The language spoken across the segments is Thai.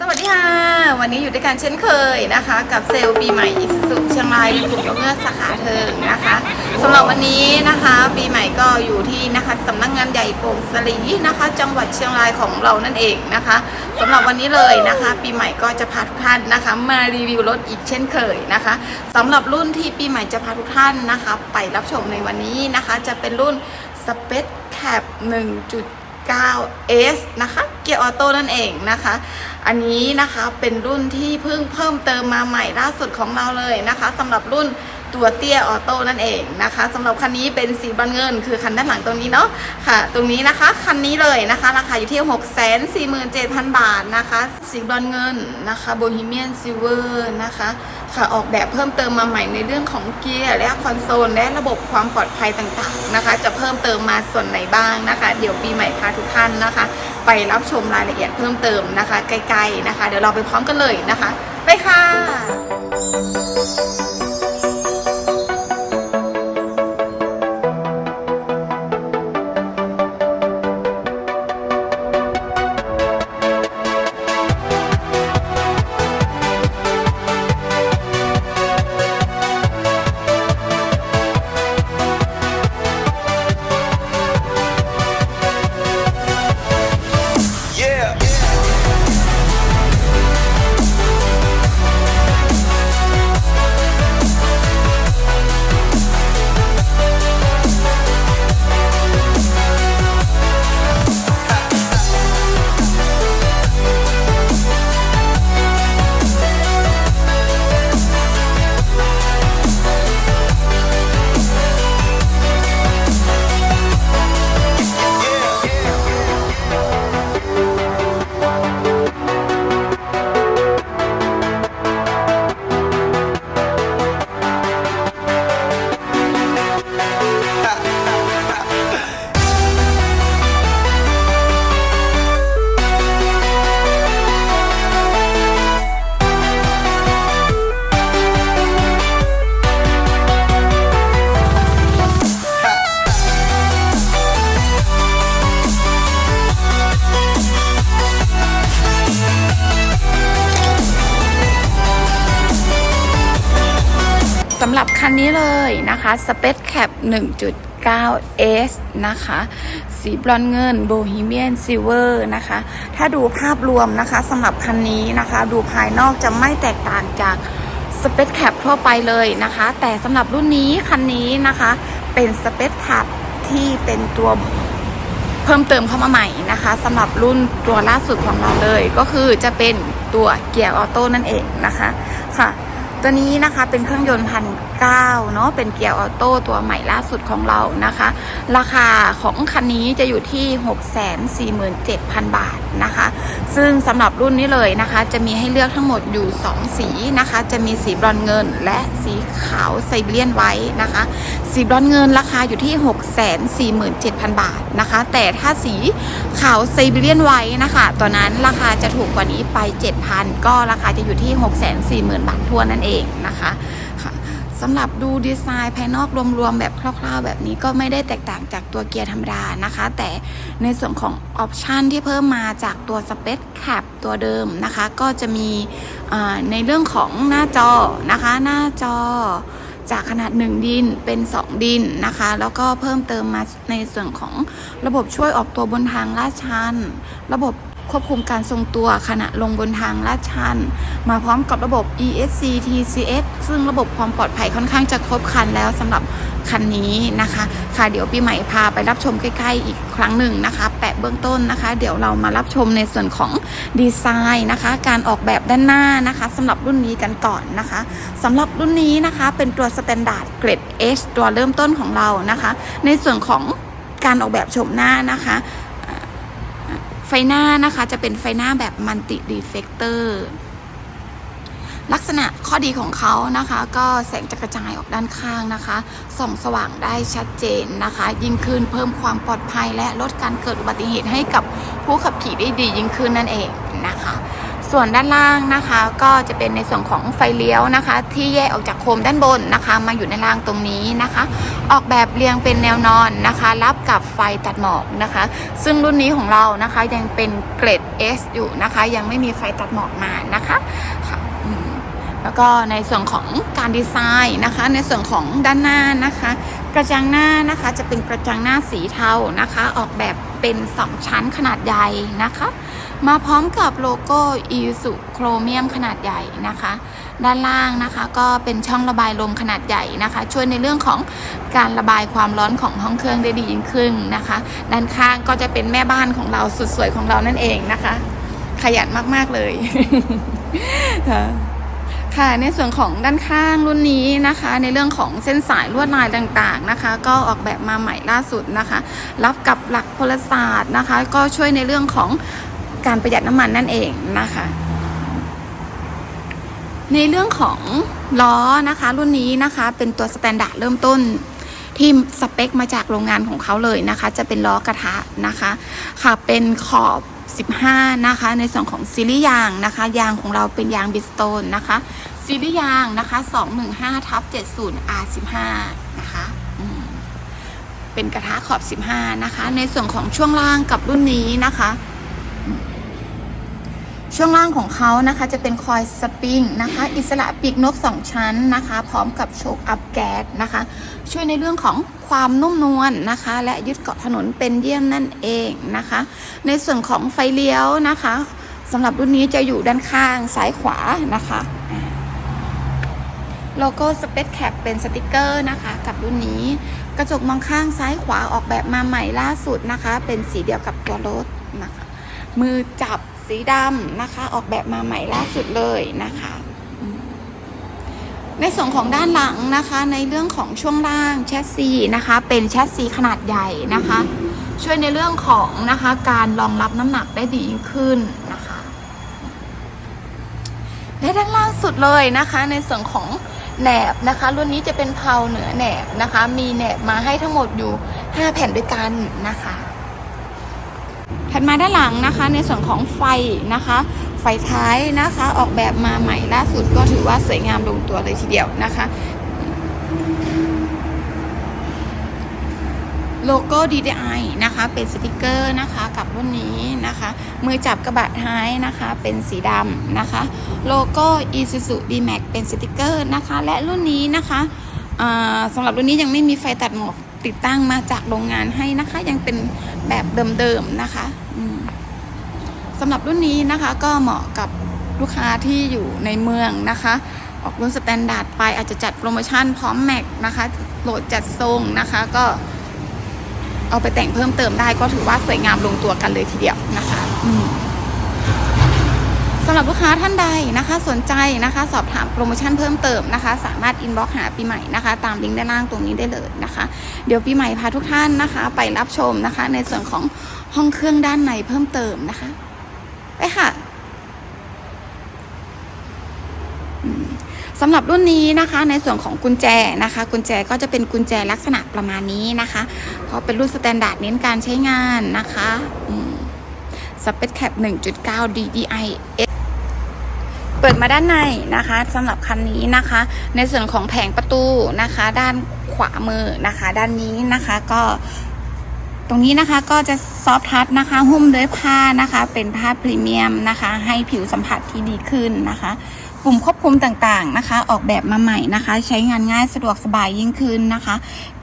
สวัสดีค่ะ วันนี้อยู่ด้วยกันเช่นเคยนะคะ กับเซลล์ปีใหม่อิสุสุเชียงรายในกลุ่มยกเลิกสาขาเทิงนะคะสำหรับวันนี้นะคะ ปีใหม่ก็อยู่ที่นะคะสำนักงานใหญ่โป่งสลีนะคะ จังหวัดเชียงรายของเรานั่นเองนะคะสำหรับวันนี้เลยนะคะ ปีใหม่ก็จะพาทุกท่านนะคะ มารีวิวรถอีกเช่นเคยนะคะสำหรับรุ่นที่ปีใหม่จะพาทุกท่านนะคะ ไปรับชมในวันนี้นะคะ จะเป็นรุ่น Space Cap 1.9S นะคะ เกียร์ออโต้นั่นเองนะคะ อันนี้นะคะเป็นรุ่นที่เพิ่งเพิ่มเติมมาใหม่ล่าสุดของเราเลยนะคะสำหรับรุ่นตัวเตี้ยออโต้นั่นเองนะคะสำหรับคันนี้เป็นสีบรอนเงิน คือคันด้านหลังตรงนี้เนาะค่ะ ตรงนี้นะคะคันนี้เลยนะคะราคาอยู่ที่ 6 4 7 0 0 0 บาทนะคะสีบรอนเงินนะคะโบฮีเมียนซิลเวอร์นะคะค่ะออกแบบเพิ่มเติมมาใหม่ในเรื่องของเกียร์และคอนโซล และระบบความปลอดภัยต่างๆนะคะ จะเพิ่มเติมมาส่วนไหนบ้างนะคะ เดี๋ยวปีใหม่พาทุกท่านนะคะ ไปรับชมรายละเอียดเพิ่มเติมนะคะ ใกล้ๆนะคะ เดี๋ยวเราไปพร้อมกันเลยนะคะ ไปค่ะ สำหรับคันนี้เลยนะคะ Space Cap 1.9S นะคะ สีบรอนเงิน Bohemian Silver นะคะ ถ้าดูภาพรวมนะคะสำหรับคันนี้นะคะ ดูภายนอกจะไม่แตกต่างจาก Space Cap ทั่วไปเลยนะคะ แต่สำหรับรุ่นนี้คันนี้นะคะ เป็น Space Cap ที่เป็นตัวเพิ่มเติมเข้ามาใหม่นะคะสำหรับรุ่นตัวล่าสุดของเราเลย ก็คือจะเป็นตัวเกียร์ออโต้นั่นเองนะคะค่ะ ตัวนี้นะคะเป็นเครื่องยนต์พันเก้าเนาะเป็นเกียร์ออโต้ตัวใหม่ล่าสุดของเรานะคะ ราคาของคันนี้จะอยู่ที่ 647,000 บาทนะคะ ซึ่งสำหรับรุ่นนี้เลยนะคะ จะมีให้เลือกทั้งหมดอยู่ 2 สีนะคะ จะมีสีบรอนเงินและสีขาวไซเบียนไว้นะคะ สีบรอนเงินราคาอยู่ที่ 647,000 บาทนะคะ แต่ถ้าสีขาวไซบีเรียนไว้นะคะตัวนั้นราคาจะถูกกว่านี้ไป 7,000 ก็ราคาจะอยู่ที่ 640,000 บาททั่วนั่นเองนะคะ สำหรับดูดีไซน์ภายนอกรวมๆแบบคร่าว ๆ แบบนี้ก็ไม่ได้แตกต่างจากตัวเกียร์ธรรมดานะคะ แต่ในส่วนของออปชันที่เพิ่มมาจากตัว Space Cap ตัวเดิมนะคะ ก็จะมีในเรื่องของหน้าจอนะคะ หน้าจอจากขนาด 1 ดินเป็น 2 ดินนะคะ แล้วก็เพิ่มเติมมาในส่วนของระบบช่วยออกตัวบนทางลาดชัน ระบบ ควบคุมการทรงตัวขณะลงบนทางลาดชัน มาพร้อมกับระบบ ESC TCS ซึ่งระบบความปลอดภัยค่อนข้างจะครบครันแล้วสำหรับคันนี้นะคะ ค่ะเดี๋ยวปีใหม่พาไปรับชมใกล้ ๆ อีกครั้งหนึ่งนะคะ แปะเบื้องต้นนะคะ เดี๋ยวเรามารับชมในส่วนของดีไซน์นะคะ การออกแบบด้านหน้านะคะสำหรับรุ่นนี้กันก่อนนะคะสำหรับรุ่นนี้นะคะเป็นตัวสแตนดาร์ดเกรด H ตัวเริ่มต้นของเรานะคะ ในส่วนของการออกแบบโฉมหน้านะคะ ไฟหน้านะคะจะเป็นไฟหน้าแบบมัลติดีเฟกเตอร์ลักษณะข้อดีของเขานะคะ ก็แสงจะกระจายออกด้านข้างนะคะ ส่องสว่างได้ชัดเจนนะคะ ยิ่งขึ้นเพิ่มความปลอดภัยและลดการเกิดอุบัติเหตุให้กับผู้ขับขี่ได้ดียิ่งขึ้นนั่นเองนะคะ ส่วนด้านล่างนะคะก็จะเป็นในส่วนของไฟเลี้ยวนะคะ ที่แยกออกจากโคมด้านบนนะคะ มาอยู่ในล่างตรงนี้นะคะ ออกแบบเรียงเป็นแนวนอนนะคะ รับกับไฟตัดหมอกนะคะ ซึ่งรุ่นนี้ของเรานะคะยังเป็นเกรด S อยู่นะคะ ยังไม่มีไฟตัดหมอกมานะคะแล้วก็ในส่วนของการดีไซน์นะคะ ในส่วนของด้านหน้านะคะ กระจังหน้านะคะจะเป็นกระจังหน้าสีเทานะคะ ออกแบบเป็น2ชั้นขนาดใหญ่นะคะ มาพร้อมกับโลโก้อีสุโครเมียมขนาดใหญ่นะคะ ด้านล่างนะคะก็เป็นช่องระบายลมขนาดใหญ่นะคะ ช่วยในเรื่องของการระบายความร้อนของห้องเครื่องได้ดียิ่งขึ้นนะคะ ด้านข้างก็จะเป็นแม่บ้านของเราสุดสวยของเรานั่นเองนะคะ ขยันมากๆเลยค่ะ ค่ะในส่วนของด้านข้างรุ่นนี้นะคะ ในเรื่องของเส้นสายลวดลายต่างๆนะคะ ก็ออกแบบมาใหม่ล่าสุดนะคะ รับกับหลักพลศาสตร์นะคะ ก็ช่วยในเรื่องของการประหยัดน้ำมันนั่นเองนะคะ ในเรื่องของล้อนะคะ รุ่นนี้นะคะ เป็นตัวสแตนดาร์ดเริ่มต้นที่สเปคมาจากโรงงานของเขาเลยนะคะ จะเป็นล้อกระทะนะคะ ค่ะเป็นขอบ 15 นะคะ ในส่วนของซีรีส์ยางนะคะ ยางของเราเป็นยางบิสโตนนะคะซีรีส์ยางนะคะ 215ทับ70 R15 นะคะเป็นกระทะขอบ 15 นะคะ ในส่วนของช่วงล่างกับรุ่นนี้นะคะ ช่วงล่างของเขานะคะจะเป็นคอยสปริงนะคะ อิสระปีกนก 2 ชั้นนะคะ พร้อมกับโชคอัพแก๊สนะคะ ช่วยในเรื่องของความนุ่มนวลนะคะ และยึดเกาะถนนเป็นเยี่ยมนั่นเองนะคะ ในส่วนของไฟเลี้ยวนะคะสำหรับรุ่นนี้จะอยู่ด้านข้างซ้ายขวานะคะโลโก้สเปซแคปเป็นสติกเกอร์นะคะ กับรุ่นนี้กระจกมองข้างซ้ายขวาออกแบบมาใหม่ล่าสุดนะคะ เป็นสีเดียวกับตัวรถนะคะ มือจับ สีดำนะคะ ออกแบบมาใหม่ล่าสุดเลยนะคะ ในส่วนของด้านหลังนะคะ ในเรื่องของช่วงล่างแชสซีนะคะ เป็นแชสซีขนาดใหญ่นะคะ ช่วยในเรื่องของนะคะการรองรับน้ำหนักได้ดียิ่งขึ้นนะคะและด้านล่างสุดเลยนะคะ ในส่วนของแหนบนะคะ รุ่นนี้จะเป็นเพลาเหนือแหนบนะคะ มีแหนบมาให้ทั้งหมดอยู่ 5 แผ่นด้วยกันนะคะ ถัดมาด้านหลังนะคะ ในส่วนของไฟนะคะ ไฟท้ายนะคะ ออกแบบมาใหม่ล่าสุดก็ถือว่าสวยงามลงตัวเลยทีเดียวนะคะ โลโก้ DDI นะคะ เป็นสติกเกอร์นะคะกับรุ่นนี้นะคะ มือจับกระบะท้ายนะคะ เป็นสีดำนะคะ โลโก้ Isuzu D-Max เป็นสติกเกอร์นะคะ และรุ่นนี้นะคะสำหรับรุ่นนี้ยังไม่มีไฟตัดหมอกติดตั้งมาจากโรงงานให้นะคะ ยังเป็นแบบเดิมๆนะคะ สำหรับรุ่นนี้นะคะก็เหมาะกับลูกค้าที่อยู่ในเมืองนะคะ ออกรุ่นสแตนดาร์ดไปอาจจะจัดโปรโมชั่นพร้อมแม็กนะคะ โหลดจัดทรงนะคะ ก็เอาไปแต่งเพิ่มเติมได้ก็ถือว่าสวยงามลงตัวกันเลยทีเดียวนะคะอืม สำหรับลูกค้าท่านใดนะคะ สนใจนะคะ สอบถามโปรโมชั่นเพิ่มเติมนะคะ สามารถอินบ็อกหาปีใหม่นะคะ ตามลิงก์ด้านล่างตรงนี้ได้เลยนะคะ เดี๋ยวปีใหม่พาทุกท่านนะคะ ไปรับชมนะคะ ในส่วนของห้องเครื่องด้านในเพิ่มเติมนะคะไปค่ะสำหรับรุ่นนี้นะคะ ในส่วนของกุญแจนะคะ กุญแจก็จะเป็นกุญแจลักษณะประมาณนี้นะคะ เพราะเป็นรุ่นสแตนดาร์ดเน้นการใช้งานนะคะสเปซแคป1.9 DDI S เปิดมาด้านในนะคะสำหรับคันนี้นะคะ ในส่วนของแผงประตูนะคะ ด้านขวามือนะคะ ด้านนี้นะคะก็ตรงนี้นะคะก็จะซอฟทัชนะคะหุ้มด้วยผ้านะคะ เป็นผ้าพรีเมียมนะคะ ให้ผิวสัมผัสที่ดีขึ้นนะคะปุ่มควบคุมต่างๆนะคะ ออกแบบมาใหม่นะคะ ใช้งานง่ายสะดวกสบายยิ่งขึ้นนะคะ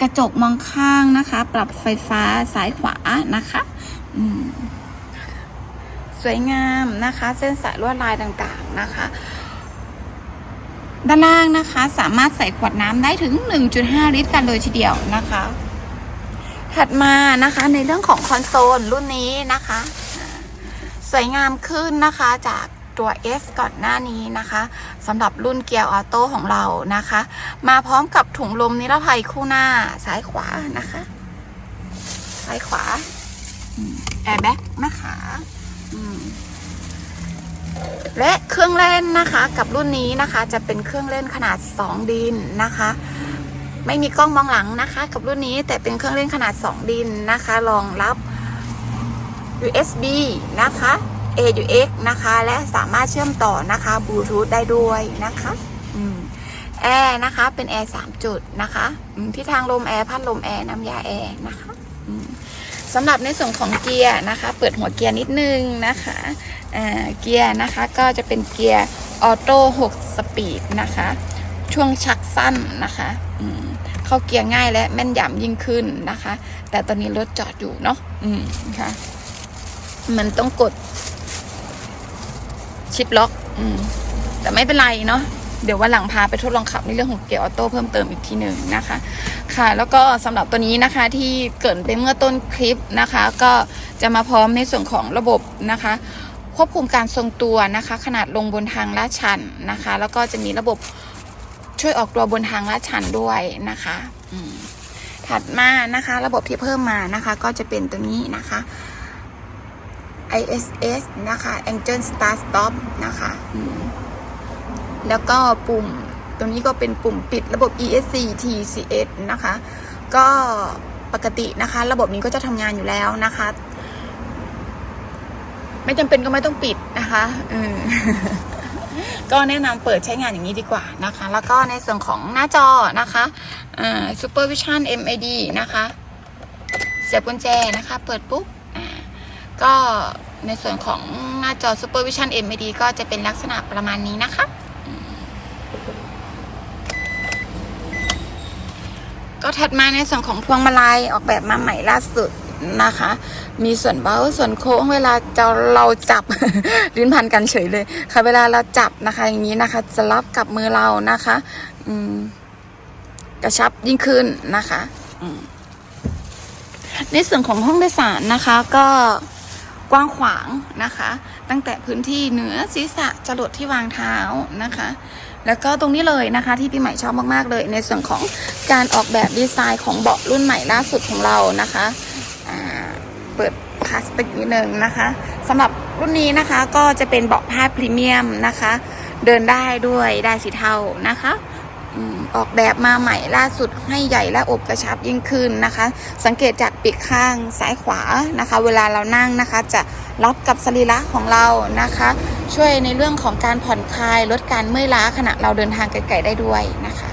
กระจกมองข้างนะคะ ปรับไฟฟ้าซ้ายขวานะคะ อืม สวยงามนะคะ เส้นสายลวดลายต่างๆนะคะ ด้านล่างนะคะสามารถใส่ขวดน้ำได้ถึง 1.5 ลิตรกันเลยทีเดียวนะคะ ถัดมานะคะในเรื่องของคอนโซลรุ่นนี้นะคะ สวยงามขึ้นนะคะจากตัว S ก่อนหน้านี้นะคะสำหรับรุ่นเกียร์ออโต้ของเรานะคะ มาพร้อมกับถุงลมนิรภัยคู่หน้าซ้ายขวานะคะ ซ้ายขวาแอร์แบ็กนะคะ และเครื่องเล่นนะคะ กับรุ่นนี้นะคะ จะเป็นเครื่องเล่นขนาด 2 ดินนะคะ ไม่มีกล้องมองหลังนะคะ กับรุ่นนี้แต่เป็นเครื่องเล่นขนาด 2 ดินนะคะรองรับ USB นะคะ AUX นะคะ และสามารถเชื่อมต่อนะคะบลูทูธได้ด้วยนะคะแอร์นะคะ เป็นแอร์สามจุดนะคะที่ทางลมแอร์พัดลมแอร์น้ำยาแอร์นะคะ สำหรับในส่วนของเกียร์นะคะ เปิดหัวเกียร์นิดนึงนะคะเกียร์นะคะก็จะเป็นเกียร์ออโต้6สปีดนะคะ ช่วงชักสั้นนะคะเข้าเกียร์ง่ายและแม่นยำยิ่งขึ้นนะคะ แต่ตอนนี้รถจอดอยู่เนาะอืมค่ะมันต้องกดชิปล็อก อืมแต่ไม่เป็นไรเนาะเดี๋ยววันหลังพาไปทดลองขับในเรื่องของเกียร์ออโต้เพิ่มเติมอีกทีหนึ่งนะคะ ค่ะ แล้วก็สำหรับตัวนี้นะคะที่เกิดไปเมื่อต้นคลิปนะคะ ก็จะมาพร้อมในส่วนของระบบนะคะ ควบคุมการทรงตัวนะคะ ขนาดลงบนทางลาดชันนะคะ แล้วก็จะมีระบบช่วยออกตัวบนทางลาดชันด้วยนะคะถัดมานะคะ ระบบที่เพิ่มมานะคะ ก็จะเป็นตัวนี้นะคะ ISS นะคะ Angel Start Stop นะคะ แล้วก็ปุ่ม ตรงนี้ก็เป็นปุ่มปิดระบบ ESC TCS นะคะ ก็ปกตินะคะ ระบบนี้ก็จะทำงานอยู่แล้วนะคะ ไม่จำเป็นก็ไม่ต้องปิดนะคะก็แนะนำเปิดใช้งานอย่างนี้ดีกว่านะคะ แล้วก็ในส่วนของหน้าจอนะคะอ่า Supervision MID นะคะ เสียบกุญแจนะคะ เปิดปุ๊บก็ในส่วนของหน้าจอ Supervision MID ก็จะเป็นลักษณะประมาณนี้นะคะอืม ก็ถัดมาในส่วนของพวงมาลัยออกแบบมาใหม่ล่าสุดนะคะ มีส่วนเบ้าส่วนโค้งเวลาจะเราจับ ลิ้นพันกันเฉยเลย ค่ะเวลาเราจับนะคะ อย่างนี้นะคะจะรับกับมือเรานะคะอืมกระชับยิ่งขึ้นนะคะอืมในส่วนของห้องโดยสารนะคะก็กว้างขวางนะคะ ตั้งแต่พื้นที่เหนือศีรษะจรดที่วางเท้านะคะ แล้วก็ตรงนี้เลยนะคะที่พี่ใหม่ชอบมากๆเลย ในส่วนของการออกแบบดีไซน์ของเบาะรุ่นใหม่ล่าสุดของเรานะคะเปิดพลาสติกนิดนึงนะคะสำหรับรุ่นนี้นะคะก็จะเป็นเบาะผ้าพรีเมียมนะคะ เดินได้ด้วยได้สีเทานะคะอออกแบบมาใหม่ล่าสุดให้ใหญ่และอบกระชับยิ่งขึ้นนะคะ สังเกตจากปีกข้างซ้ายขวานะคะ เวลาเรานั่งนะคะ จะรับกับสรีระของเรานะคะ ช่วยในเรื่องของการผ่อนคลายลดการเมื่อยล้าขณะเราเดินทางไกลๆได้ด้วยนะคะ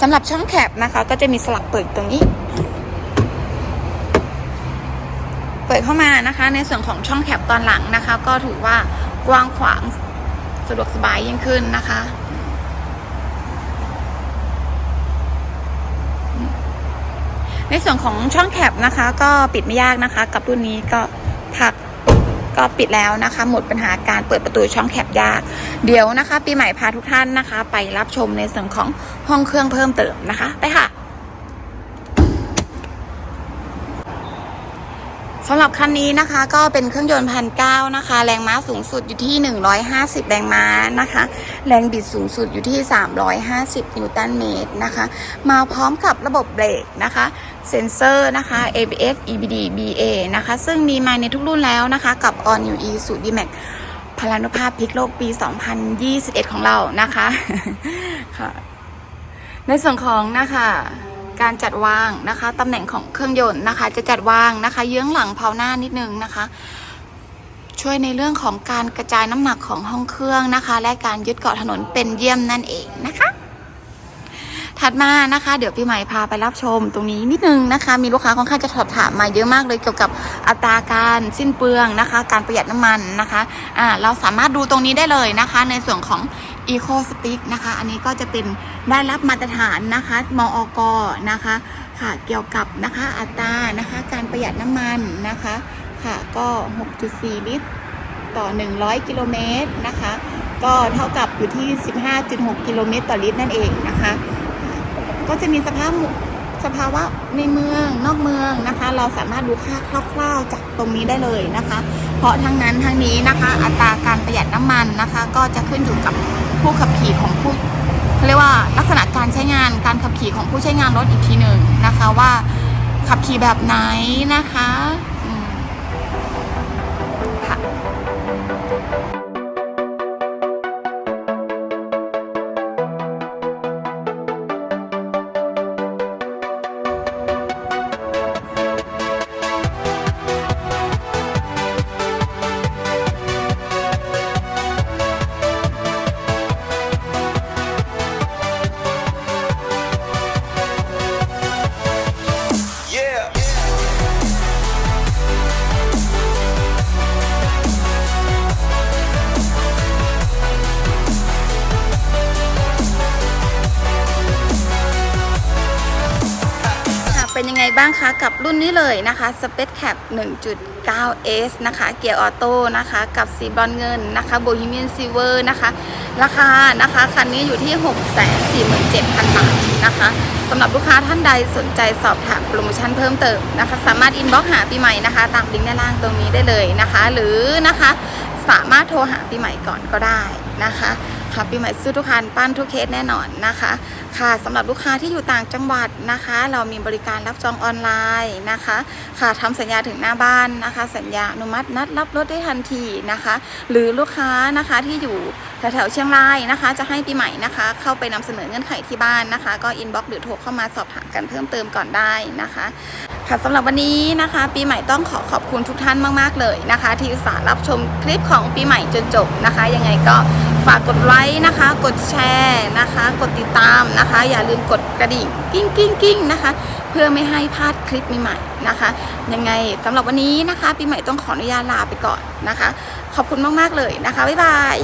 สำหรับช่องแคบนะคะ ก็จะมีสลักเปิดตรงนี้ เปิดเข้ามานะคะ ในส่วนของช่องแคบตอนหลังนะคะ ก็ถือว่ากว้างขวางสะดวกสบายยิ่งขึ้นนะคะในส่วนของช่องแคปนะคะ ก็ปิดไม่ยากนะคะ กับรุ่นนี้ก็ถัก ก็ปิดแล้วนะคะ หมดปัญหาการเปิดประตูช่องแคบยาก เดี๋ยวนะคะ ปีใหม่พาทุกท่านนะคะ ไปรับชมในส่วนของห้องเครื่องเพิ่มเติมนะคะ ไปค่ะ สำหรับคันนี้นะคะก็เป็นเครื่องยนต์พันเก้านะคะ แรงม้าสูงสุดอยู่ที่ 150 แรงม้านะคะ แรงบิดสูงสุดอยู่ที่ 350 นิวตันเมตรนะคะ มาพร้อมกับระบบเบรกนะคะ เซ็นเซอร์นะคะ ABS EBD BA นะคะ ซึ่งมีมาในทุกรุ่นแล้วนะคะกับ All New E สูตร D-Max พลานุภาพพลิกโลกปี 2021 ของเรานะคะค่ะในส่วนของนะคะ การจัดวางนะคะตำแหน่งของเครื่องยนต์นะคะ จะจัดวางนะคะ เยื้องหลังเพาหน้านิดนึงนะคะ ช่วยในเรื่องของการกระจายน้ำหนักของห้องเครื่องนะคะ และการยึดเกาะถนนเป็นเยี่ยมนั่นเองนะคะ ถัดมานะคะ เดี๋ยวพี่ใหม่พาไปรับชมตรงนี้นิดนึงนะคะ มีลูกค้าค่อนข้างจะสอบถามมาเยอะมากเลยเกี่ยวกับอัตราการสิ้นเปลืองนะคะ การประหยัดน้ำมันนะคะอ่าเราสามารถดูตรงนี้ได้เลยนะคะ ในส่วนของ Eco s t i c นะคะ อันนี้ก็จะเป็นได้รับมาตรฐานนะคะมอกนะคะค่ะเกี่ยวกับนะคะอัตรานะคะ การประหยัดน้ำมันนะคะค่ะก็ 6.4 ลิตรต่อ 100 กิโลเมตรนะคะ ก็เท่ากับอยู่ที่ 15.6 กิโลเมตรต่อลิตรนั่นเองนะคะ ก็จะมีสภาพสภาวะในเมืองนอกเมืองนะคะ เราสามารถดูค่าคร่าวๆจากตรงนี้ได้เลยนะคะ เพราะทั้งนั้นทั้งนี้นะคะ อัตราการประหยัดน้ำมันนะคะ ก็จะขึ้นอยู่กับผู้ขับขี่ของผู้เขาเรียกว่าลักษณะการใช้งานการขับขี่ของผู้ใช้งานรถอีกทีหนึ่งนะคะว่าขับขี่แบบไหนนะคะค่ะ บ้างคะกับรุ่นนี้เลยนะคะ Space Cap 1.9S นะคะ เกียร์ออโต้นะคะ กับสีบรอนเงินนะคะ Bohemian Silver นะคะ ราคานะคะคันนี้อยู่ที่ 647,000 บาทนะคะสำหรับลูกค้าท่านใดสนใจสอบถามโปรโมชั่นเพิ่มเติมนะคะ สามารถอินบ็อกหาปีใหม่นะคะ ตามลิงก์ด้านล่างตรงนี้ได้เลยนะคะ หรือนะคะสามารถโทรหาปีใหม่ก่อนก็ได้ นะคะค่ะปีใหม่ซื้อทุกคันปั้นทุกเคสแน่นอนนะคะ ค่ะสำหรับลูกค้าที่อยู่ต่างจังหวัดนะคะ เรามีบริการรับจองออนไลน์นะคะ ค่ะทำสัญญาถึงหน้าบ้านนะคะ สัญญาอนุมัตินัดรับรถได้ทันทีนะคะ หรือลูกค้านะคะที่อยู่แถวๆเชียงรายนะคะ จะให้ปีใหม่นะคะ เข้าไปนำเสนอเงื่อนไขที่บ้านนะคะ ก็อินบ็อกซ์หรือโทรเข้ามาสอบถามกันเพิ่มเติมก่อนได้นะคะ ค่ะสำหรับวันนี้นะคะ ปีใหม่ต้องขอขอบคุณทุกท่านมาก ๆ เลยนะคะ ที่อุตส่าห์รับชมคลิปของปีใหม่จนจบนะคะ ยังไงก็ฝากกดไลค์นะคะ กดแชร์นะคะ กดติดตามนะคะ อย่าลืมกดกระดิ่งกิ้งกิ้งกิ้งนะคะ เพื่อไม่ให้พลาดคลิปใหม่ๆนะคะ ยังไงสำหรับวันนี้นะคะ ปีใหม่ต้องขออนุญาตลาไปก่อนนะคะ ขอบคุณมากๆเลยนะคะบ๊ายบาย